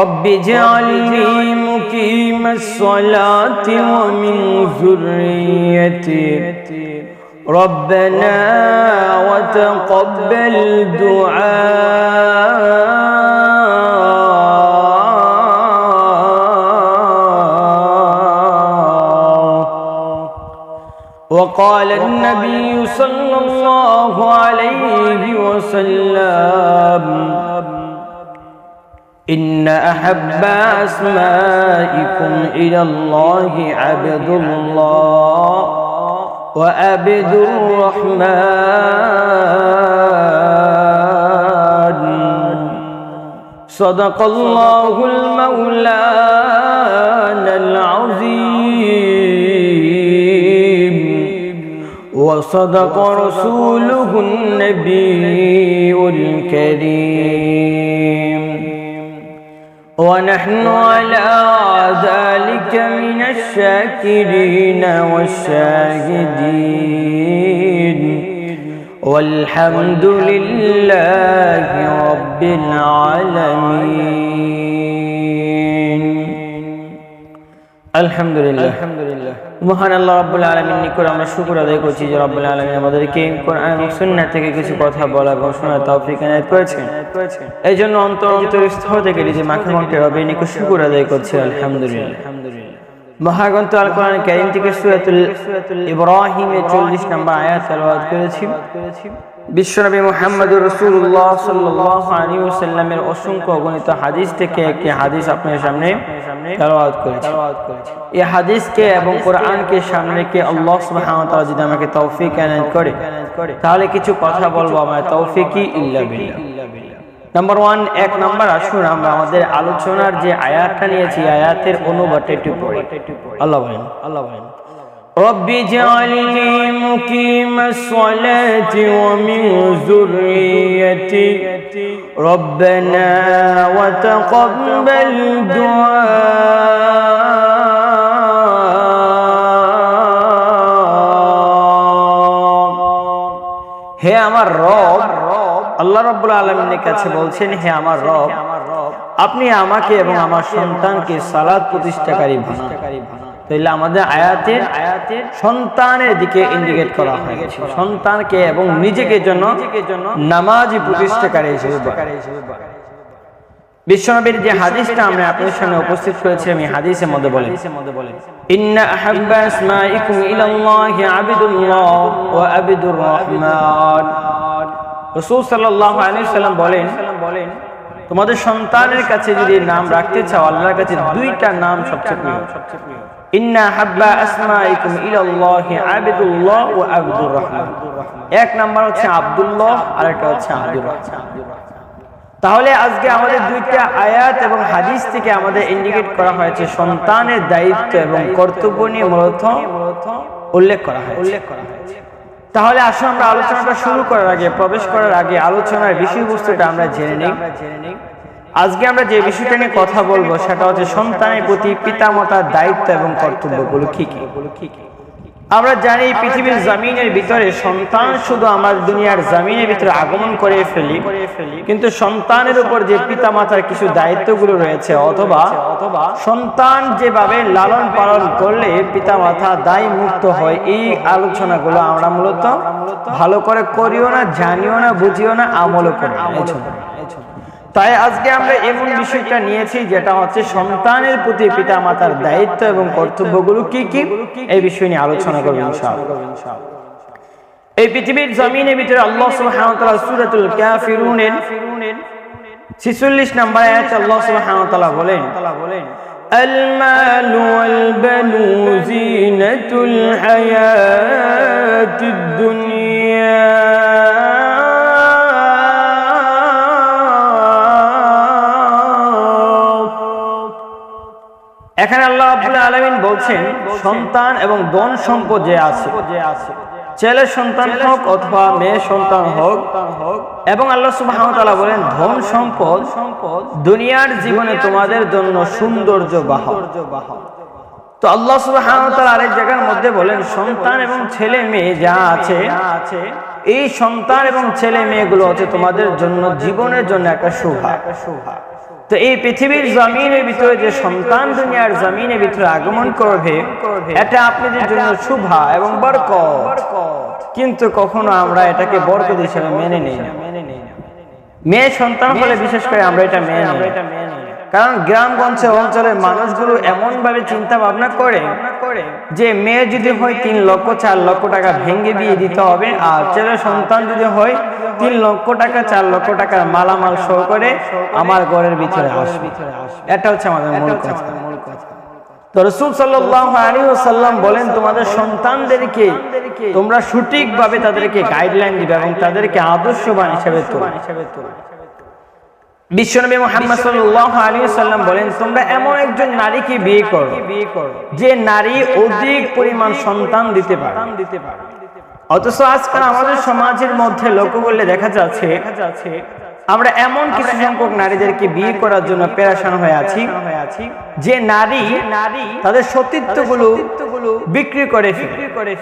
رب اجعلني مقيم الصلاة ومن ذريتي. ربنا وتقبل دعاء. وقال النبي صلى الله عليه وسلم إن أحب أسمائكم إلى الله عبد الله وعبد الرحمن. صدق الله المولانا العظيم. وصدق رسوله النبي الكريم. ونحن على ذلك من الشاكرين والشاهدين. والحمد لله رب العالمين. আলহামদুলিল্লাহ। আলহামদুলিল্লাহ। মহান আল্লাহ রাব্বুল আলামিন নিকট আমরা শুকর আদায় করছি যে রাব্বুল আলামিন আমাদেরকে কোরআন এবং সুন্নাহ থেকে কিছু কথা বলা শোনার তৌফিক এনায়েত করেছেন। এই জন্য অন্তর অন্তর স্থল থেকে নিজে মাখে মনকে রবের নিকট শুকর আদায় করছি আলহামদুলিল্লাহ। আলহামদুলিল্লাহ মহাগ্রন্থ আল কোরআন কারীম থেকে সূরাতুল ইব্রাহিমের 40 নম্বর আয়াত তেলাওয়াত করেছি। বিশ্বনবী সাল্লাল্লাহু আলাইহি ওয়াসাল্লামের অসংখ্য অগণিত হাদিস থেকে একটি হাদিস আপনার সামনে এই হাদিসকে এবং কোরআনকে সামনে রেখে আল্লাহ যদি আমাকে তৌফিক করে, তাহলে কিছু কথা বলব আমার তৌফিকই ইল্লা নাম্বার ওয়ান এক নাম্বার আসুন আমরা আমাদের আলোচনার যে আয়াতটা নিয়েছি, আয়াতের অনুবাদটা একটু আল্লাহ আল্লাহ رب اجعلني مقيم الصلاة ومن ذريتي ربنا وتقبل دعاء হে আমার রব আল্লাহ রব্বুল আলমিনের কাছে বলছেন হে আমার রব আপনি আমাকে এবং আমার সন্তানকে সালাদ প্রতিষ্ঠাকারী বানান তাইলে আমাদের আয়াতের আয়াতের সন্তানের দিকে ইন্ডিকেট করা হয়েছে সন্তানকে এবং নিজেকে জন্য নামাজি প্রতিষ্ঠাকারী হিসেবে বিশ্বনবীর যে হাদিসটা আমরা আপনাদের সামনে উপস্থিত করেছি আমি হাদিসের মধ্যে বলি। ইন্না আহাব্বা আসমাইকুম ইলাল্লাহি আবিদুল্লাহ ওয়া আবিদুর রহমান। রাসূল সাল্লাল্লাহু আলাইহি সাল্লাম বলেন বলেন তোমাদের সন্তানের কাছে যদি নাম রাখতে চাও আল্লাহর কাছে দুইটা নাম সবচেয়ে প্রিয়। সবচেয়ে প্রিয়। তাহলে আজকে আমাদের দুইটা আয়াত এবং হাদিস থেকে আমাদের ইন্ডিকেট করা হয়েছে সন্তানের দায়িত্ব এবং কর্তব্য নিয়ে মূলত উল্লেখ করা হয় উল্লেখ করা হয়েছে। তাহলে আসুন আমরা আলোচনাটা শুরু করার আগে, প্রবেশ করার আগে আলোচনার বিষয়বস্তুটা আমরা জেনে নিই। আজকে আমরা যে বিষয়টা নিয়ে কথা বলব সেটা হচ্ছে সন্তানের প্রতি পিতামাতার দায়িত্ব এবং কর্তব্যগুলো কি কি? আমরা জানি পৃথিবীর জমিনের ভিতরে সন্তান শুধু আমার দুনিয়ার জমিনের ভিতরে আগমন করে ফেলি, কিন্তু সন্তানের উপর যে পিতা মাতার কিছু দায়িত্বগুলো রয়েছে অথবা সন্তান যেভাবে লালন পালন করলে পিতা মাতা দায় মুক্ত হয়, এই আলোচনাগুলো আমরা মূলত ভালো করে করিও না, জানিও না, বুঝিও না, আমলও করি তাই আজকে আমরা এমন বিষয়টা নিয়েছি যেটা হচ্ছে সন্তানের প্রতি পিতা মাতার দায়িত্ব এবং কর্তব্যগুলো কি কি এই বিষয় নিয়ে আলোচনা করবো এই পৃথিবীর জমিনের ভিতরে আল্লাহ সুবহানাহু ওয়া তাআলা সূরাতুল কাফিরুনের 46 নম্বর আয়াতে আল্লাহ সুবহানাহু ওয়া তাআলা বলেন المال والبنون زينة الحياة الدنيا এখানে আল্লাহ আব্দুল আলমিন বলছেন, সন্তান এবং ধন সম্পদ যে আছে, ছেলে সন্তান হোক অথবা মেয়ে সন্তান হোক, এবং আল্লাহ সুবাহ বলেন, ধন সম্পদ সম্পদ দুনিয়ার জীবনে তোমাদের জন্য সৌন্দর্য বাহ তো আল্লাহ সুবাহ আরেক জায়গার মধ্যে বলেন, সন্তান এবং ছেলে মেয়ে যা আছে, এই সন্তান এবং ছেলে মেয়েগুলো হচ্ছে তোমাদের জন্য, জীবনের জন্য একটা শোভা একটা শুভা। তো এই পৃথিবীর জমিনের ভিতরে যে সন্তান দুনিয়ার জমিনের ভিতরে আগমন করবে, এটা আপনাদের জন্য শুভা এবং বরকত। কিন্তু কখনো আমরা এটাকে বরকত হিসেবে মেনে নিই না। মেয়ে সন্তান হলে বিশেষ করে আমরা এটা মেনে নিই। কারণ গ্রামগঞ্জে অঞ্চলের মানুষগুলো এমন ভাবে চিন্তা ভাবনা করে যে মেয়ে যদি হয় তিন লক্ষ, চার লক্ষ টাকা ভেঙে দিয়ে দিতে হবে, আর ছেলে সন্তান যদি হয় তিন লক্ষ টাকা, চার লক্ষ টাকার মালামাল শো করে আমার ঘরের ভিতরে আসবে। এটা হচ্ছে আমাদের মূল কথা। তোমরা সঠিকভাবে তাদেরকে গাইডলাইন দিবে এবং তাদেরকে আদর্শবান হিসেবে তোলা। বিশ্বনবী মোহাম্মদ সাল্লাল্লাহু আলাইহি সাল্লাম বলেন, তোমরা এমন একজন নারীকে বিয়ে করো বিয়ে করো যে নারী অধিক পরিমাণ সন্তান দিতে পারে। দিতে পারে অথচ আজকাল আমাদের সমাজের মধ্যে লক্ষ্য করলে দেখা যাচ্ছে, আমরা এমন কিছু সংখ্যক নারীদেরকে বিয়ে করার জন্য পেরাশান হয়ে আছি, যে নারী নারী তাদের সতীত্বগুলো বিক্রি করে বিক্রি করে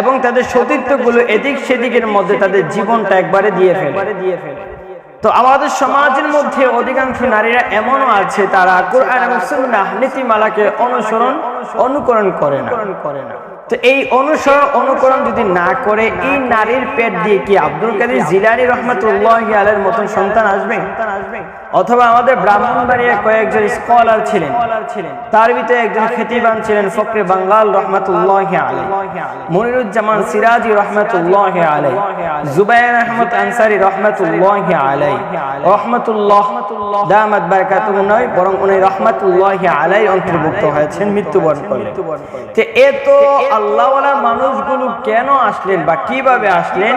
এবং তাদের সতীত্বগুলো এদিক সেদিকের মধ্যে তাদের জীবনটা একবারে দিয়ে ফেলে দিয়ে ফেলে। তো আমাদের সমাজের মধ্যে অধিকাংশ নারীরা এমনও আছে, তারা কোরআন এবং সুন্নাহ নীতিমালাকে অনুসরণ, অনুকরণ করে না। করে না তো এই অনুসরণ, অনুকরণ যদি না করে এই নারীর পেট দিয়ে কি আব্দুল কাদের জিলানি রহমতুল্লাহ আলের মতন সন্তান আসবে? অথবা আমাদের ব্রাহ্মণবাড়িয়ার কয়েকজন স্কলার ছিলেন, তার ভিতরে একজন খ্যাতিবান ছিলেন ফকরে বাঙ্গাল রহমতুল্লাহ আলাই মনিরুজ্জামান সিরাজি রহমতুল্লাহ আলাই জুবাইর আহমদ আনসারি রহমতুল্লাহ আলাই রহমতুল্লাহ, দামাত বারকাতুম নয়, বরং উনি রহমতুল্লাহ আলাই অন্তর্ভুক্ত হয়েছেন, মৃত্যুবরণ করলেন। তো এত আল্লাহওয়ালা মানুষগুলো কেন আসলেন বা কীভাবে আসলেন?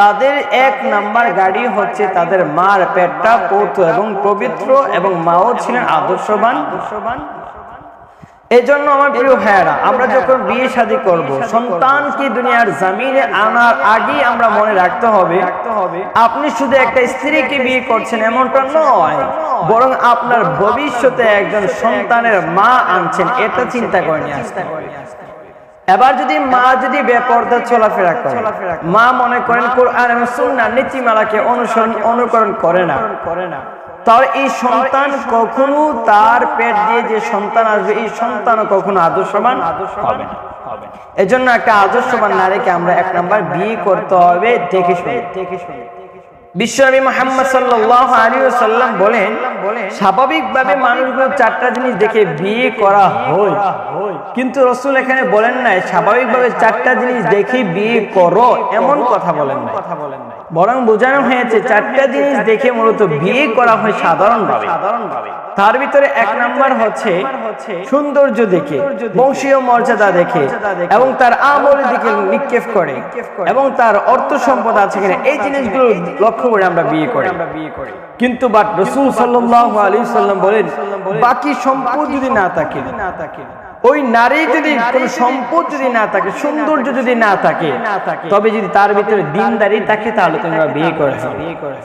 তাদের এক নাম্বার গাড়ি হচ্ছে তাদের মার পেটটা পৌত এবং পবিত্র এবং মাও ছিলেন আদর্শবান। এই জন্য আমার প্রিয় আমরা যখন বিয়ে শাদী দুনিয়ার জামিনে আনার আগে আমরা মনে রাখতে হবে, আপনি শুধু একটা স্ত্রীকে বিয়ে করছেন এমনটা নয়, বরং আপনার ভবিষ্যতে একজন সন্তানের মা আনছেন, এটা চিন্তা করে নিয়ে আসতে এবার যদি মা যদি বেপর্দা চলাফেরা করে মা মনে করেন কোরআন এবং সুন্নাহ নীতিমালাকে অনুসরণ অনুকরণ করে না। করে না। তার এই সন্তান কখনো তার পেট দিয়ে যে সন্তান আসবে এই সন্তানও কখনো আদর্শবান হবে না। এজন্য একটা আদর্শবান নারীকে আমরা এক নাম্বার বিয়ে করতে হবে দেখে শুনে। দেখে শুনে। বিশ্বনবী মোহাম্মদ সাল্লাল্লাহু আলাইহি ওয়াসাল্লাম বলেন, স্বাভাবিকভাবে মানুষগুলো চারটা জিনিস দেখে বিয়ে করা হয়। কিন্তু রসুল এখানে বলেন নাই, স্বাভাবিকভাবে চারটা জিনিস দেখে বিয়ে করো, এমন কথা বলেন কথা বলেন বরং বোঝানো হয়েছে, চারটা জিনিস দেখে মূলত বিয়ে করা হয় সাধারণভাবে সাধারণভাবে। তার ভিতরে এক নাম্বার হচ্ছে সৌন্দর্য দেখে, বংশীয় মর্যাদা দেখে এবং তার আমলের দিকে নিক্ষেপ করে এবং তার অর্থ সম্পদ আছে কিনা, এই জিনিসগুলো লক্ষ্য করে আমরা বিয়ে করি। আমরা বিয়ে করি। কিন্তু বাট রসুল সাল্লাহ আলী সাল্লাম বলেন বাকি সম্পদ যদি না থাকে না থাকে ওই নারী যদি কোন সম্পদ যদি না থাকে সৌন্দর্য যদি না থাকে তবে যদি তার ভিতরে দিনদারি থাকে তাহলে তোমরা বিয়ে করে বিয়ে করে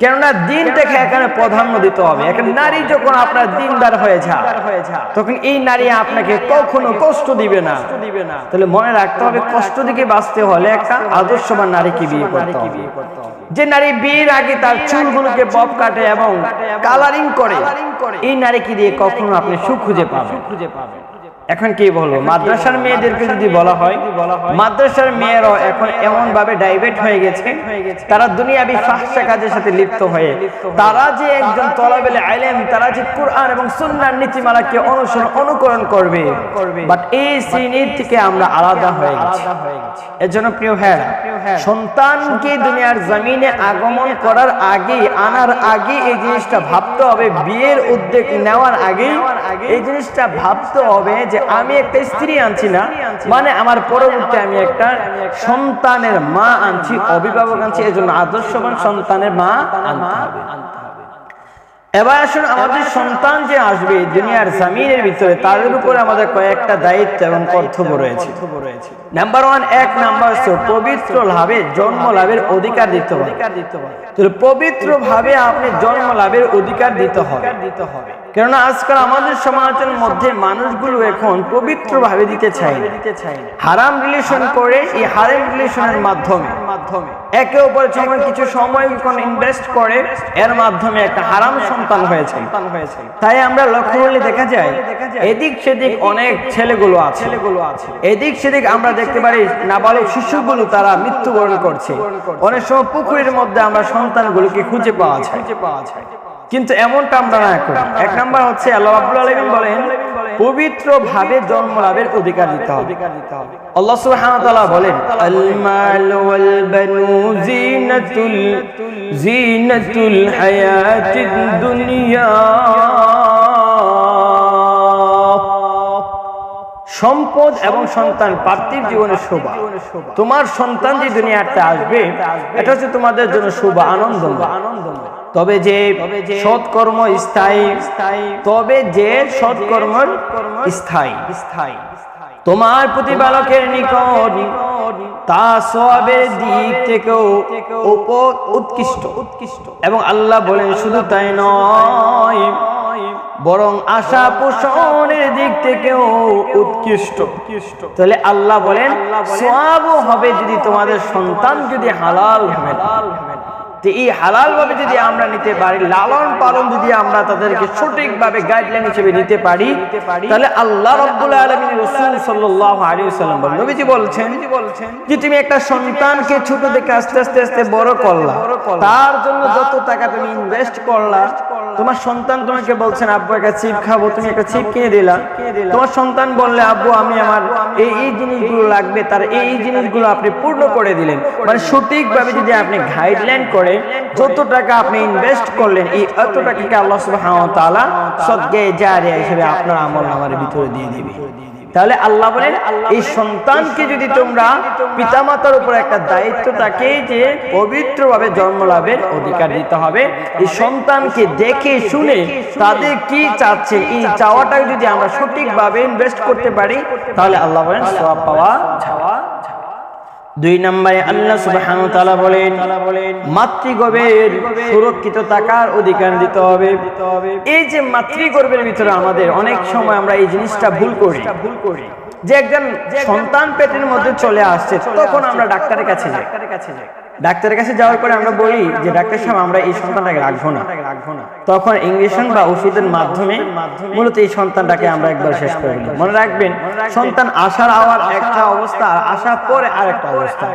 কেননা দিনটাকে এখানে প্রাধান্য দিতে হবে। এখানে নারী যখন আপনার দিনদার হয়ে যায় তখন এই নারী আপনাকে কখনো কষ্ট দিবে না দিবে না। তাহলে মনে রাখতে হবে কষ্ট দিকে বাঁচতে হলে একটা আদর্শবান নারীকে বিয়ে করতে হবে। যে নারী বিয়ের আগে তার চুলগুলোকে বব কাটে এবং কালারিং করে। এই নারীকে দিয়ে কখনো আপনি সুখ খুঁজে পাবেন খুঁজে পাবেন এখন কি বলব? মাদ্রাসার মেয়েদেরকে যদি বলা হয় মাদ্রাসার মেয়েরাও এখন এমন ভাবে ডাইভেট হয়ে গেছে তারা দুনিয়াবি ফাহসা কাজের সাথে লিপ্ত হয়ে তারা যে একজন তলাবেলে আইলেম তারা যে কোরআন এবং সুন্নার নীতিমালাকে অনুসরণ অনুকরণ করবে বাট এই শ্রেণির থেকে আমরা আলাদা হয়ে গেছি। এর জন্য প্রিয় ভাইরা সন্তানকে দুনিয়ার জমিনে আগমন করার আগে আনার আগে এই জিনিসটা ভাবতে হবে বিয়ের উদ্যোগ নেওয়ার আগে এই জিনিসটা ভাবতে হবে যে আমি একটা স্ত্রী আনছি না মানে আমার পরবর্তী আমি একটা সন্তানের মা আনছি অভিভাবক আনছি এই জন্য আদর্শবান সন্তানের মা আনতে হবে। এবার আসুন আমাদের সন্তান যে আসবে দুনিয়ার জামিনের ভিতরে তাদের উপরে আমাদের কয়েকটা দায়িত্ব এবং কর্তব্য রয়েছে। নাম্বার ওয়ান এক নাম্বার হচ্ছে পবিত্র ভাবে জন্ম লাভের অধিকার দিতে হবে। পবিত্র ভাবে আপনি জন্ম লাভের অধিকার দিতে হবে দিতে হবে। কেননা আজকাল আমাদের সমাজের মধ্যে মানুষগুলো এখন পবিত্র ভাবে দিতে চায় দিতে চায় হারাম রিলেশন করে এই হারাম রিলেশনের মাধ্যমে। মাধ্যমে। একে অপরের সময় কিছু সময় যখন ইনভেস্ট করে এর মাধ্যমে একটা হারাম সন্তান হয়েছে। সন্তান হয়েছে। তাই আমরা লক্ষ্য করলে দেখা যায় এদিক সেদিক অনেক ছেলেগুলো আছে। ছেলেগুলো আছে। এদিক সেদিক আমরা দেখতে পারি নাবালক শিশুগুলো তারা মৃত্যুবরণ করছে। অনেক সময় পুকুরের মধ্যে আমরা সন্তানগুলোকে খুঁজে পাওয়া যায়। খুঁজে পাওয়া যায়। কিন্তু এমনটা আমরা না করি এক নাম্বার হচ্ছে আল্লাহ আব্দুল আলমিন বলেন পবিত্র ভাবে জন্ম লাভের অধিকার দিতে হবে। আল্লাহ সুবহানাহু ওয়া তাআলা বলেন আল মাল ওয়াল বানু জিনাতুল জিনাতুল হায়াতিদ দুনিয়া। সম্পদ এবং সন্তান, পার্থিব জীবনের শোভা। তোমার সন্তান যে দুনিয়াতে আসবে, এটা হচ্ছে তোমাদের জন্য শোভা আনন্দ আনন্দ। তবে যে সৎকর্ম স্থায়ী তবে যে সৎকর্ম স্থায়ী। স্থায়ী। তোমার প্রতিপালকের নিকট তা সবের দিক থেকেও উৎকৃষ্ট। উৎকৃষ্ট। এবং আল্লাহ বলেন শুধু তাই নয় বরং আশা পোষণের দিক থেকেও উৎকৃষ্ট। তাহলে আল্লাহ বলেন সবও হবে যদি তোমাদের সন্তান যদি হালাল হবে যে এই হালাল ভাবে যদি আমরা নিতে পারি, লালন পালন যদি আমরা তাদেরকে সঠিক ভাবে গাইডলাইন হিসেবে নিতে পারি, তাহলে আল্লাহ রাসূল ওয়াসাল্লাম নবীজি বলছেন যে তুমি একটা সন্তানকে ছোট থেকে আস্তে আস্তে আস্তে বড় করলা, তার জন্য যত টাকা তুমি ইনভেস্ট করলা, তোমার সন্তান তোমাকে বলছেন, আব্বু, একটা চিপ খাব। তুমি একটা চিপ কিনে তোমার সন্তান বললে, আব্বু, আমি আমার এই এই জিনিসগুলো লাগবে। তার এই জিনিসগুলো আপনি পূর্ণ করে দিলেন। মানে সঠিকভাবে যদি আপনি গাইডলাইন করে যত টাকা আপনি ইনভেস্ট করলেন, এই এত টাকাকে আল্লাহ তাআলা সদকে জারিয়া হিসেবে আপনার আমল নামার ভিতরে দিয়ে দিবে। তাহলে আল্লাহ বলেন, এই সন্তানকে যদি তোমরা পিতামাতার উপর একটা দায়িত্ব থাকে যে পবিত্রভাবে জন্ম লাভের অধিকার দিতে হবে, এই সন্তানকে দেখে শুনে তাদের কি চাচ্ছে এই চাওয়াটা যদি আমরা সঠিকভাবে ইনভেস্ট করতে পারি, তাহলে আল্লাহ বলেন, সওয়াব পাওয়া দুই নম্বরে আল্লাহ সুবহানাহু ওয়া তাআলা বলেন, মাতৃগর্ভের সুরক্ষিত থাকার অধিকার দিতে হবে। এই যে মাতৃগর্ভের ভিতরে আমাদের অনেক সময় আমরা এই জিনিসটা ভুল করি। ভুল করি যে একজন সন্তান পেটের মধ্যে চলে আসছে, তখন আমরা ডাক্তারের কাছে যাই। ডাক্তারের কাছে যাওয়ার পরে আমরা বলি যে, ডাক্তার সাহেব, আমরা এই সন্তানটাকে রাখব না। তখন ইঞ্জেকশন বা ওষুধের মাধ্যমে মূলত এই সন্তানটাকে আমরা একবার শেষ করে দিই মনে রাখবেন, সন্তান আসার আওয়ার একটা অবস্থা আসার পরে আর একটা অবস্থা।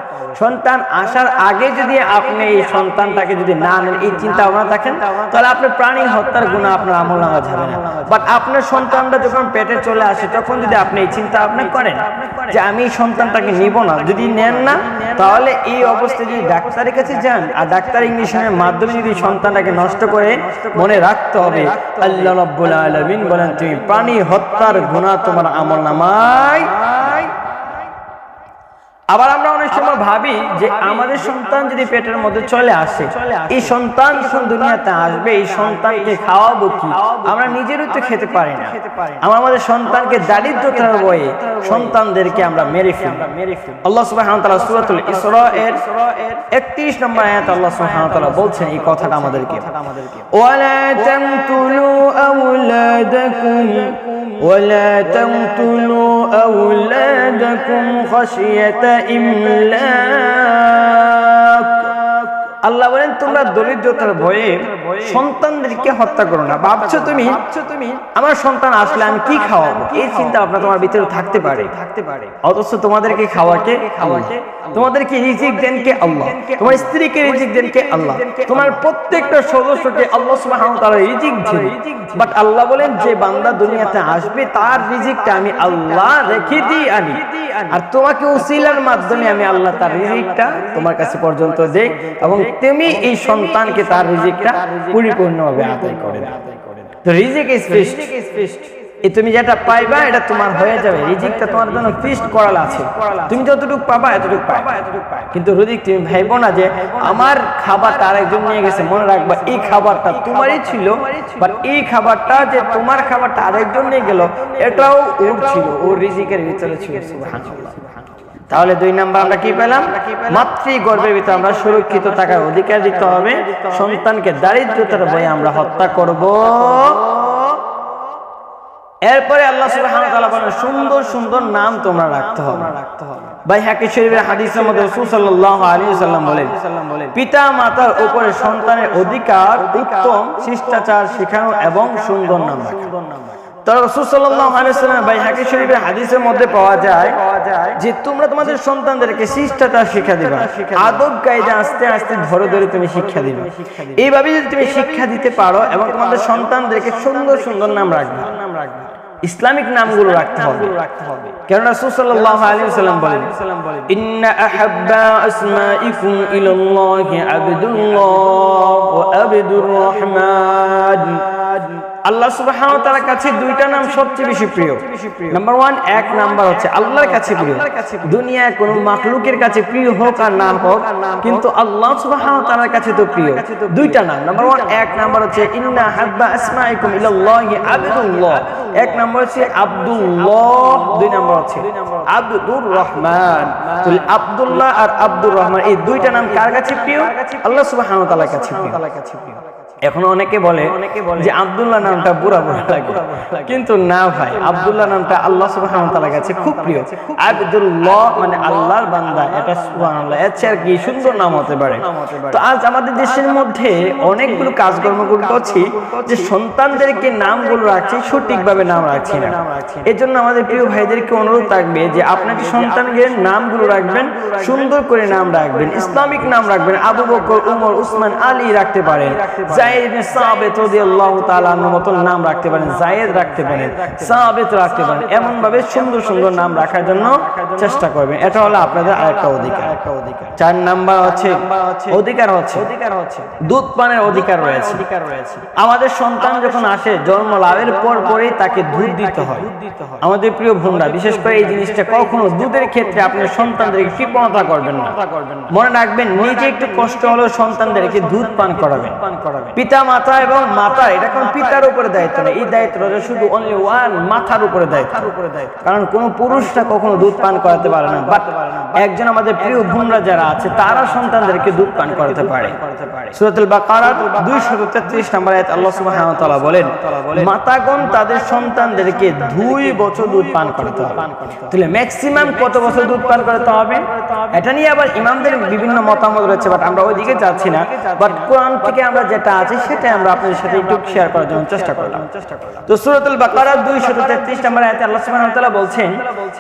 সন্তান আসার আগে যদি আপনি এই সন্তানটাকে যদি না নেন, এই চিন্তা ভাবনা থাকেন, তাহলে আপনার প্রাণী হত্যার গুণা আপনার আমল নামা যাবে না। বাট আপনার সন্তানটা যখন পেটে চলে আসে, তখন যদি আপনি এই চিন্তা ভাবনা করেন যে, আমি এই সন্তানটাকে নিব না, যদি নেন না, তাহলে এই অবস্থায় যদি ডাক্তারের কাছে যান আর ডাক্তার ইংলিশের মাধ্যমে যদি সন্তানটাকে নষ্ট করে মনে রাখতে হবে, আল্লাহ রব্বুল আলমিন বলেন, তুমি প্রাণী হত্যার গুণা তোমার আমল নামায় আবার আমরা অনেক সময় ভাবি যে আমাদের সন্তান যদি পেটের মধ্যে চলে আসে এই সন্তান যখন দুনিয়াতে আসবে এই সন্তানকে খাওয়াবো কি? আমরা নিজেরও তো খেতে পারি না। আমরা আমাদের সন্তানকে দারিদ্রতার বয়ে সন্তানদেরকে আমরা মেরে ফেলি। আল্লাহ সুবহানাহু ওয়া তাআলা সূরাতুল ইসরা এর 31 নম্বর আয়াত আল্লাহ সুবহানাহু ওয়া তাআলা বলছেন এই কথাটা আমাদেরকে। ওয়ালা তামতুলু আওলাদাকুম ولا تقتلوا أولادكم خشية إملاق. আল্লাহ বলেন তোমরা দরিদ্রতার ভয়ে সন্তানদেরকে হত্যা করো না। ভাবছ তুমি তুমি আমার সন্তান আসলে আমি কি খাওয়াবো? এই চিন্তা ভাবনা তোমার ভিতরে থাকতে পারে। থাকতে পারে। অথচ তোমাদেরকে খাওয়াকে খাওয়াকে তোমাদেরকে রিজিক দেন কে আল্লাহ? তোমার স্ত্রীকে রিজিক দেন কে আল্লাহ? তোমার প্রত্যেকটা সদস্যকে আল্লাহ সুবহানাহু তাআলা রিজিক দেন বাট আল্লাহ বলেন যে বান্দা দুনিয়াতে আসবে তার রিজিকটা আমি আল্লাহ রেখে দিই আনি। আর তোমাকে উসিলার মাধ্যমে আমি আল্লাহ তার রিজিকটা তোমার কাছে পর্যন্ত দেই এবং তুমি এই সন্তানকে তার রিজিকটা পরিপূর্ণভাবে আদায় করে তো রিজিক ইজ ফিস্ট এ তুমি যেটা পাইবা এটা তোমার হয়ে যাবে। রিজিকটা তোমার জন্য ফিস্ট করাল আছে। তুমি যতটুকু পাবা এতটুকু পাবা কিন্তু রিজিক তুমি ভাইবো না যে আমার খাবারটা আরেকজন নিয়ে গেছে মনে রাখবা এই খাবারটা তোমারই ছিল বাট এই খাবারটা যে তোমার খাবারটা আরেকজন নিয়ে গেল এটাও ওর ছিল ওর রিজিকের ভিতরে ছিল সুবহানাল্লাহ। তাহলে দুই নাম্বার আমরা কি পেলাম? মাতৃ গর্ভের ভিতরে আমরা সুরক্ষিত থাকার অধিকার দিতে হবে। সন্তানকে দারিদ্রতার বয়ে আমরা হত্যা করব। এরপরে আল্লাহ সুবহানাহু সুন্দর সুন্দর নাম তোমরা রাখতে হবে। রাখতে হবে ভাই হাকিম শরীফের হাদিসের মধ্যে রাসূল সাল্লাল্লাহু আলাইহি ওয়াসাল্লাম বলেন পিতা মাতার উপরে সন্তানের অধিকার, উত্তম, শিষ্টাচার শেখানো এবং সুন্দর নাম রাখা। তার রাসূল সাল্লাল্লাহু ভাই হাকিম শরীফের হাদিসের মধ্যে পাওয়া যায় যে তোমরা তোমাদের সন্তানদেরকে শিষ্টাচার শিক্ষা দিবা আদব কায়দা আস্তে আস্তে ধরে ধরে তুমি শিক্ষা দিবে। এইভাবে যদি তুমি শিক্ষা দিতে পারো এবং তোমাদের সন্তানদেরকে সুন্দর সুন্দর নাম রাখবে নাম রাখবে ইসলামিক নামগুলো রাখতে হবে। রাখতে হবে। কেন রাসূল সাল্লাল্লাহু আলাইহি ওয়াসাল্লাম বলেন ইন্না আহাব্বা আসমাইকুম ইলাল্লাহি আবদুল্লাহ ওয়া আবদুর রহমান। আল্লাহ সুবহানাহু তাআলার কাছে দুইটা নাম সবচেয়ে বেশি প্রিয়। নাম্বার ওয়ান এক নাম্বার হচ্ছে আল্লাহর কাছে প্রিয়। কাছে প্রিয় হোক আর না হোক, কিন্তু আল্লাহ সুবহানাহু তাআলার কাছে তো প্রিয়। দুইটা নাম। নাম্বার ওয়ান এক নাম্বার হচ্ছে ইন্না হাব্বা আসমাইকুম ইলাল্লাহি এক নাম্বার হচ্ছে আব্দুল্লাহ। দুই নাম্বার হচ্ছে আব্দুর রহমান তাহলে আব্দুল্লাহ আর আব্দুর রহমান এই দুইটা নাম কার কাছে প্রিয়? আল্লাহ সুবহানাহু ওয়া তাআলার কাছে প্রিয়। এখন অনেকে বলে যে আব্দুল্লাহ নামটা বুড়া বুড়া লাগে। কিন্তু না ভাই, আব্দুল্লাহ নামটা আল্লাহ সুবহানাহু কাছে খুব প্রিয়। আব্দুল্লাহ মানে আল্লাহর বান্দা, এটা সুবহানাল্লাহ। এর চেয়ে কি সুন্দর নাম হতে পারে। তো আজ আমাদের দেশের মধ্যে অনেকগুলো কাজকর্মগুলো করছি যে সন্তানদেরকে নামগুলো রাখছি, সঠিকভাবে নাম রাখছি না। এর জন্য আমাদের প্রিয় ভাইদেরকে অনুরোধ থাকবে যে আপনাকে সন্তানকে নামগুলো রাখবেন, সুন্দর করে নাম রাখবেন, ইসলামিক নাম রাখবেন, আবু বকর, উমর, উসমান, আলী রাখতে পারেন। নাম রাখতে পারেন, জায়েদ রাখতে পারেন রাখতে পারেন এমন ভাবে সুন্দর সুন্দর নাম রাখার জন্য চেষ্টা করবেন। এটা হলো আপনাদের আরেকটা অধিকার। চার নাম্বার হচ্ছে অধিকার হচ্ছে। অধিকার হচ্ছে দুধ পানের অধিকার রয়েছে। আমাদের সন্তান যখন আসে, জন্ম লাভের পর পরেই তাকে দুধ দিতে হয়। আমাদের প্রিয় বোনরা, বিশেষ করে এই জিনিসটা কখনো দুধের ক্ষেত্রে আপনার সন্তানদেরকে কৃপণতা করবেন না। মনে রাখবেন, নিজে একটু কষ্ট হলেও সন্তানদেরকে দুধ পান করাবেন পান করাবেন। পিতা মাতা এবং মাতা এটা কোন পিতার উপরে দায়িত্ব নেই। এই দায়িত্ব রয়েছে শুধু অনলি ওয়ান মাথার উপরে দায়িত্ব। কারণ কোন পুরুষটা কখনো দুধ পান করাতে পারে না বাট একজন আমাদের প্রিয় বোনরা যারা আছে তারা সন্তানদেরকে দুধ পান করাতে পারে। সূরাতুল বাকারা 233 নম্বর আয়াত আল্লাহ সুবহানাহু ওয়া তাআলা বলেন মাতাগণ তাদের সন্তানদেরকে দুই বছর দুধ পান করাতে হবে। তাহলে ম্যাক্সিমাম কত বছর দুধ পান করাতে হবে? এটা নিয়ে আবার ইমামদের বিভিন্ন মতামত রয়েছে বাট আমরা ওইদিকে যাচ্ছি না। বাট কোরআন থেকে আমরা যেটা আছে সেটাই আমরা আপনাদের সাথে একটু শেয়ার করার জন্য চেষ্টা করলাম। তো সূরাতুল বাকারা 233 নম্বর আয়াতে আল্লাহ সুবহানাহু বলছেন,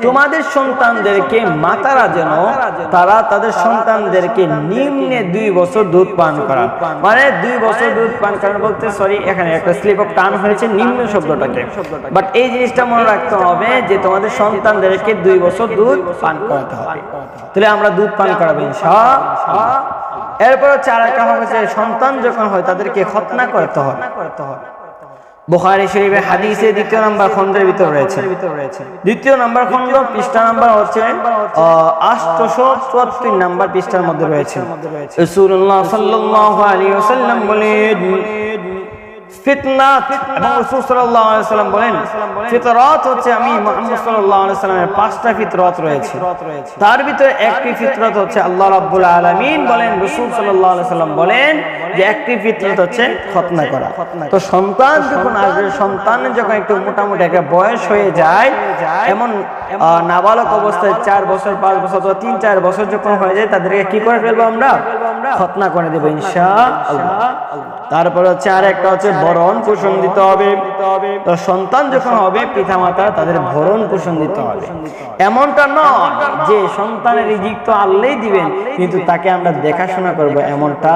তোমাদের সন্তানদেরকে, মাতারা যেন, তারা তাদের সন্তানদেরকে নিম্নে দুই বছর দুধ পান করা মানে দুই বছর দুধ পান করানো বলতে সরি এখানে একটা স্লিপ অফ টান হয়েছে, নিম্ন শব্দটাকে। বাট এই জিনিসটা মনে রাখতে হবে যে তোমাদের সন্তানদেরকে দুই বছর দুধ পান করাতে হবে। তাহলে আমরা দুধ পান করাবো ইনশাআল্লাহ। এরপর হচ্ছে আর একটা হচ্ছে সন্তান যখন হয় তাদেরকে খতনা করতে হবে বোখারি শরীফে হাদিসে দ্বিতীয় নাম্বার খণ্ডের ভিতর রয়েছে। দ্বিতীয় নাম্বার খণ্ড পৃষ্ঠা নাম্বার হচ্ছে আটশো চুয়াত্তর নাম্বার পৃষ্ঠার মধ্যে রয়েছে। রাসূলুল্লাহ সাল্লাহ আলী ওয়াসাল্লাম বলেন ফিতনাত এবং রাসূল সাল্লাল্লাহু আলাইহি ওয়াসাল্লাম বলেন, ফিতরাত হচ্ছে আমি মুহাম্মদ সাল্লাল্লাহু আলাইহি ওয়াসাল্লামের পাঁচটা ফিতরাত রয়েছে। তার ভিতরে একটি আল্লাহ বলেন বলেন যে একটি করা। তো সন্তান যখন আসবে সন্তানের যখন একটু মোটামুটি একটা বয়স হয়ে যায়, এমন নাবালক অবস্থায় চার বছর, পাঁচ বছর অথবা তিন, চার বছর যখন হয়ে যায়, তাদেরকে কি করে ফেলব আমরা? খতনা করে দেবো ইনশা তারপর হচ্ছে আর একটা হচ্ছে ভরণ পোষণ দিতে হবে। তো সন্তান যখন হবে পিতা মাতা তাদের ভরণ পোষণ দিতে হবে। এমনটা নয় যে সন্তানের রিজিক তো আল্লাহই দিবেন, কিন্তু তাকে আমরা দেখাশোনা করব এমনটা।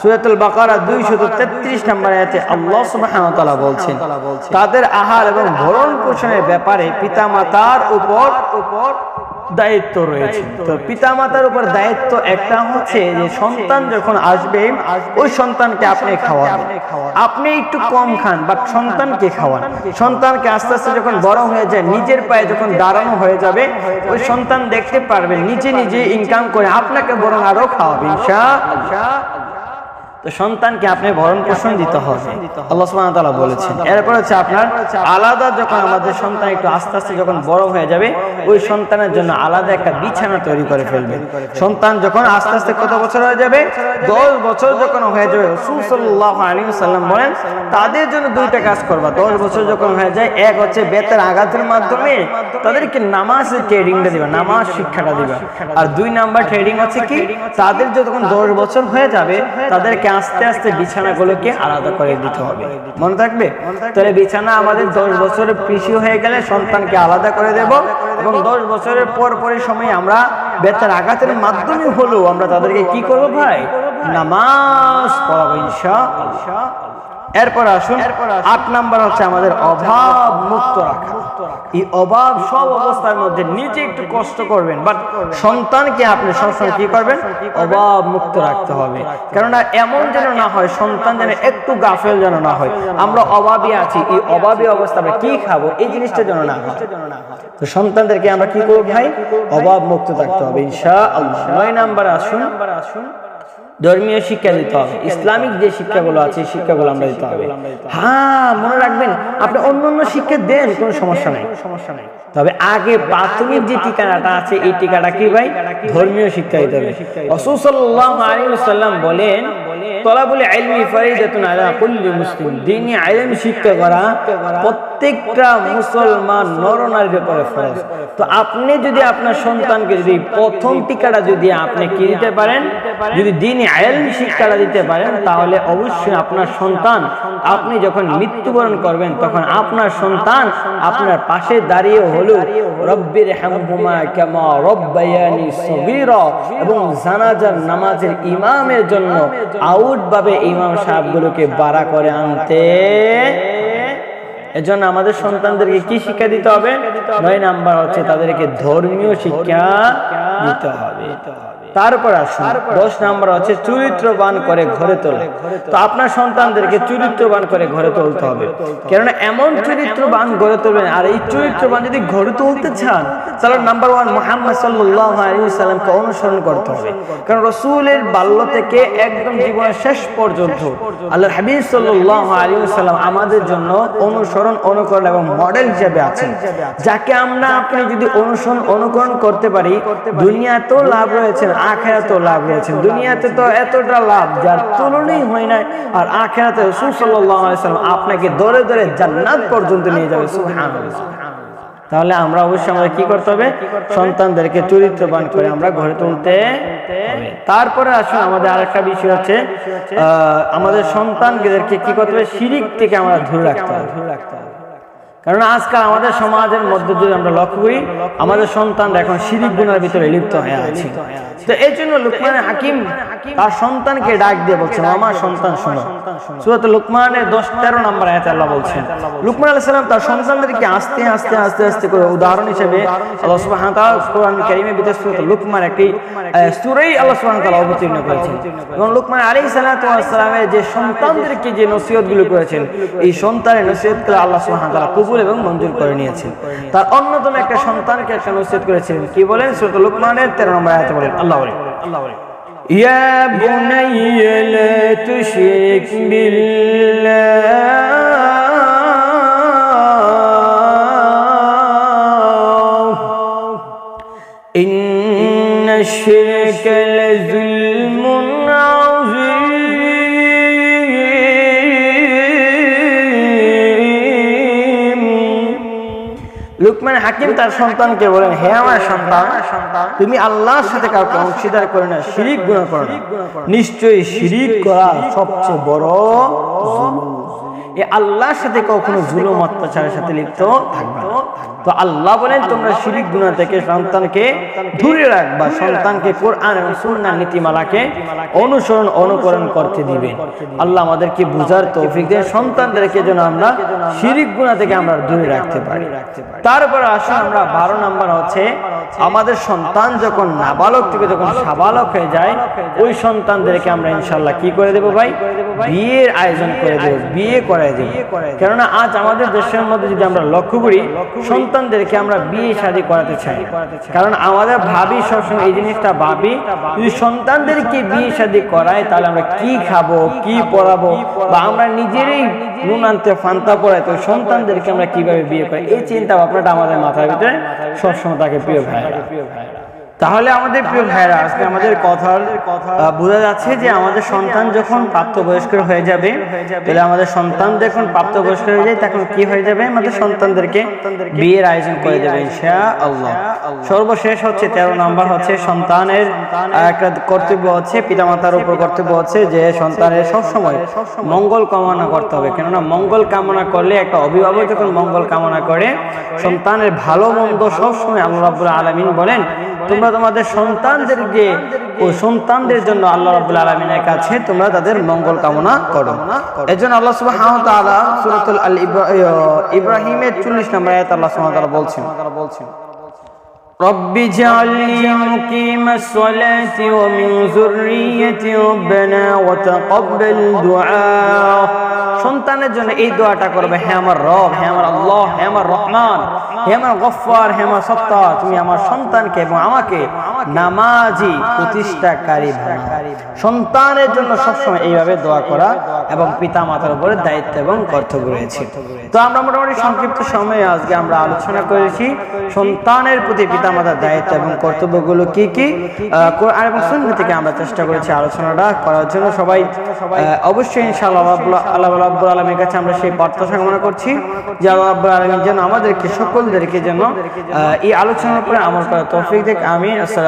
সূরাতুল বাকারা 233 নম্বর আয়াতে আল্লাহ তাআলা বলছেন, তাদের আহার এবং ভরণ পোষণের ব্যাপারে পিতামাতার উপর উপর দায়িত্ব রয়েছে। তো পিতামাতার উপর দায়িত্ব একটা হচ্ছে যে সন্তান যখন আসবে ওই সন্তানকে আপনি খাওয়ান আপনি একটু কম খান বাট সন্তানকে খাওয়ান। সন্তানকে আস্তে আস্তে যখন বড় হয়ে যায় নিজের পায়ে যখন দাঁড়ানো হয়ে যাবে ওই সন্তান দেখতে পারবে নিজে নিজে ইনকাম করে আপনাকে বরং আরও খাওয়াবে ইনশাআল্লাহ তো সন্তানকে আপনি ভরণ পোষণ দিতে হবে। আল্লাহ সুবহানাহু তাআলা বলেছেন। এরপর হচ্ছে আপনার আলাদা যখন আমাদের সন্তান একটু আস্তে আস্তে যখন বড় হয়ে যাবে ওই সন্তানের জন্য আলাদা একটা বিছানা তৈরি করে ফেলবে। সন্তান যখন আস্তে আস্তে কত বছর হয়ে যাবে? দশ বছর যখন হয়ে যাবে রাসূল সাল্লাল্লাহু আলাইহি সাল্লাম বলেন তাদের জন্য দুইটা কাজ করবা। দশ বছর যখন হয়ে যায় এক হচ্ছে বেতের আঘাতের মাধ্যমে তাদেরকে নামাজের ট্রেডিংটা দিবা নামাজ শিক্ষাটা দিবা। আর দুই নাম্বার ট্রেডিং হচ্ছে কি? তাদের যখন দশ বছর হয়ে যাবে তাদেরকে আস্তে আস্তে বিছানাগুলোকে আলাদা করে দিতে হবে। মনে থাকবে? তাহলে বিছানা আমাদের দশ বছরের পিছিয়ে হয়ে গেলে সন্তানকে আলাদা করে দেব এবং দশ বছরের পর পরের সময় আমরা বেতার আঘাতের মাধ্যমে হলেও আমরা তাদেরকে কি করব ভাই? নামাজ পড়াবো ইনশাআল্লাহ। এরপর আসুন, আট নাম্বার হচ্ছে আমাদের অভাব মুক্ত রাখা। এই অভাব সব অবস্থার মধ্যে নিজে একটু কষ্ট করবেন বাট সন্তানকে আপনি সবসময় কি করবেন? অভাব মুক্ত রাখতে হবে। কেননা এমন যেন না হয়, সন্তান যেন একটু গাফেল যেন না হয়। আমরা অভাবী আছি, এই অভাবী অবস্থা আমরা কি খাব? এই জিনিসটা যেন না হয়। তো সন্তানদেরকে আমরা কি করব ভাই? অভাব মুক্ত থাকতে হবে ইনশা আল্লাহ নয় নাম্বার আসুন আসুন। ধর্মীয় শিক্ষা দিতে হবে। ইসলামিক যে শিক্ষাগুলো আছে শিক্ষাগুলো আমরা দিতে হবে। হ্যাঁ মনে রাখবেন আপনি অন্য অন্য শিক্ষা দেন কোনো সমস্যা নাই। সমস্যা নাই। তবে আগে প্রাথমিক যে ঠিকানাটা আছে এই ঠিকানা কি ভাই? ধর্মীয় শিক্ষা দিতে হবে। ওয়াসাল্লাম বলেন তলাবুল ইলমি ফরিদাতুন আলা কুল্লি মুসলিম। দ্বীনি ইলম শিক্ষা করা প্রত্যেকটা মুসলমান নরনারীর ব্যাপারে ফরজ। তো আপনি যদি আপনার সন্তানকে যদি প্রথম টিকাটা যদি আপনি কি দিতে পারেন, যদি দিন আইলম শিক্ষাটা দিতে পারেন, তাহলে অবশ্যই আপনার সন্তান, আপনি যখন মৃত্যুবরণ করবেন, তখন আপনার সন্তান আপনার পাশে দাঁড়িয়ে হলো রব্বির হামহুমা কামা রব্বায়ানি সগীরা এবং জানাজার নামাজের ইমামের জন্য আউট ভাবে ইমাম সাহেবগুলোকে বাড়া করে আনতে এজন্য আমাদের সন্তানদেরকে কি শিক্ষা দিতে হবে? নয় নাম্বার হচ্ছে তাদেরকে ধর্মীয় শিক্ষা দিতে হবে। তারপর আসুন। দশ নাম্বার হচ্ছে চরিত্রবান করে ঘরে তোলা। তো আপনার সন্তানদেরকে চরিত্রবান করে ঘরে তুলতে হবে। কেননা এমন চরিত্রবান গড়ে তুলবেন, আর এই চরিত্রবান যদি ঘরে তুলতে চান, তাহলে নাম্বার ওয়ান মোহাম্মদ সাল্লাহ আলিয়াল্লামকে অনুসরণ করতে হবে। কারণ রসুলের বাল্য থেকে একদম জীবনের শেষ পর্যন্ত আল্লাহ হাবিব সাল্লাহ আলিয়াল্লাম আমাদের জন্য অনুসরণ, অনুকরণ এবং মডেল হিসেবে আছেন। যাকে আমরা আপনি যদি অনুসরণ, অনুকরণ করতে পারি দুনিয়া দুনিয়াতেও লাভ রয়েছে। আখেরাতেও লাভ রয়েছে দুনিয়াতে তো এতটা লাভ যার তুলনাই হয় না আর আখেরাতে রসুল সাল্লাহ আলাইসাল্লাম আপনাকে ধরে ধরে জান্নাত পর্যন্ত নিয়ে যাবে। তাহলে আমরা অবশ্যই আমাদের কি করতে হবে? সন্তানদেরকে চরিত্রবান করে আমরা ঘরে তুলতে তারপরে আসুন আমাদের আরেকটা বিষয় হচ্ছে আমাদের সন্তানদেরকে কি করতে হবে? শিরিক থেকে আমরা ধরে রাখতে হবে ধরে রাখতে হবে। কারণ আজকাল আমাদের সমাজের মধ্যে যদি আমরা লক্ষ্য করি, আমাদের সন্তানরা এখন শিরিক গুণার ভিতরে লিপ্ত হয়ে আছে। তো এই জন্য লুকমান হাকিম তার সন্তানকে ডাক দিয়ে বলছেন, আমার সন্তান শোনো। লুকমানের দশ তেরো নম্বর আয়াত আল্লাহ বলছেন তার সন্তানদেরকে আস্তে আস্তে আস্তে আস্তে করে উদাহরণ হিসেবে আল্লাহ সুবহানাহু তাআলা কোরআন একটি আল্লাহ অবতীর্ণ করেছেন। এবং লুকমান আলাইহিস সালাতু যে সন্তানদেরকে যে নসিহতগুলো করেছেন, এই সন্তানের নসিহতগুলো আল্লাহ সুবহানাহু কবুল এবং মঞ্জুর করে নিয়েছেন তার অন্যতম একটা সন্তানকে একটা নসিহত করেছিলেন কি বলেন সূরা লুকমানের 13 নম্বর আয়াতে বলেন আল্লাহ বলেন আল্লাহ বলেন يا بني لا تشرك بالله إن الشرك লুকমান হাকিম তার সন্তানকে বলেন হে আমার সন্তান তুমি আল্লাহর সাথে কাউকে অংশীদার করে না শিরিক গুণ করো নিশ্চয়ই শিরিক করা সবচেয়ে বড়। এ আল্লাহর সাথে কখনো জুলুম অত্যাচারের সাথে লিপ্ত থাকবে তো আল্লাহ বলেন তোমরা শিরিক গুণা থেকে সন্তানকে দূরে রাখবা সন্তানকে কোরআন এবং সুন্নাহ নীতিমালাকে অনুসরণ অনুকরণ করতে দিবে। আল্লাহ আমাদেরকে বুঝার তৌফিক দেন সন্তানদেরকে যেন আমরা শিরিক গুণা থেকে আমরা দূরে রাখতে পারি। তারপর আসুন আমরা বারো নাম্বার হচ্ছে আমাদের সন্তান যখন নাবালক থেকে যখন সাবালক হয়ে যায় ওই সন্তানদেরকে আমরা ইনশাল্লাহ কি করে দেবো ভাই? বিয়ের আয়োজন করে দেবো। বিয়ে করাই দেবো। কেননা আজ আমাদের দেশের মধ্যে যদি আমরা লক্ষ্য করি সন্তানদেরকে আমরা বিয়ে শাদী করাতে চাই। কারণ আমাদের ভাবি সবসময় এই জিনিসটা ভাবি যদি সন্তানদেরকে বিয়ে শাদী করায় তাহলে আমরা কি খাব কি পড়াবো বা আমরা নিজেরই নুন আনতে ফান্তা পড়াই তো সন্তানদেরকে আমরা কীভাবে বিয়ে করি এই চিন্তা ভাবনাটা আমাদের মাথার ভিতরে সবসময় তাকে প্রিয় ভাইরা তাহলে আমাদের প্রিয় ভাইরা, আজকে আমাদের কথার বোঝা যাচ্ছে যে আমাদের সন্তান যখন প্রাপ্তবয়স্ক হয়ে যাবে, তাহলে আমাদের সন্তান যখন প্রাপ্তবয়স্ক হয়ে যায় তখন কি হয়ে যাবে? আমাদের সন্তানদেরকে বিয়ের আয়োজন করে দেবে ইনশা আল্লাহ সর্বশেষ হচ্ছে তেরো নাম্বার হচ্ছে সন্তানের একটা কর্তব্য হচ্ছে, পিতামাতার উপর কর্তব্য হচ্ছে যে সন্তানের সবসময় মঙ্গল কামনা করতে হবে। কেননা মঙ্গল কামনা করলে একটা অভিভাবক যখন মঙ্গল কামনা করে, সন্তানের ভালো মন্দ সবসময় আল্লাহ রাব্বুল আলামিন বলেন তোমরা তোমাদের সন্তানদেরকে ও সন্তানদের জন্য আল্লাহ রাব্বুল আলামিনের কাছে তোমরা তাদের মঙ্গল কামনা করো এজন্য আল্লাহ সুবহানাহু ওয়া তাআলা সূরাতুল আল ইব্রা- ইব্রাহিমের 40 নম্বর আয়াত আল্লাহ সুবহানাহু ওয়া তাআলা বলছেন رب اجعلني مقيم الصلاة ومن ذريتي ربنا وتقبل دعاء সন্তানের জন্য এই দোয়াটা করবে, হে আমার রব, হে আমার আল্লাহ, হে আমার রহমান, হে আমার গফফার, হে আমার সত্তা, তুমি আমার সন্তানকে এবং আমাকে নামাজি প্রতিষ্ঠাকারী সন্তানের জন্য সবসময় এইভাবে দোয়া করা এবং পিতা মাতার উপরে দায়িত্ব এবং কর্তব্য রয়েছে। তো আমরা মোটামুটি সংক্ষিপ্ত সময়ে আজকে আমরা আলোচনা করেছি। সন্তানের প্রতি পিতা মাতার দায়িত্ব এবং কর্তব্যগুলো কি কি? এবং থেকে আমরা চেষ্টা করেছি আলোচনাটা করার জন্য সবাই অবশ্যই ইনশাআল্লাহ আল্লাহ আল্লাহ রাব্বুল কাছে আমরা সেই প্রত্যাশা কামনা করছি। যে আল্লাহ যেন আমাদেরকে সকলদেরকে যেন এই আলোচনার উপরে আমল করার তৌফিক দেখ আমিন আসসালামু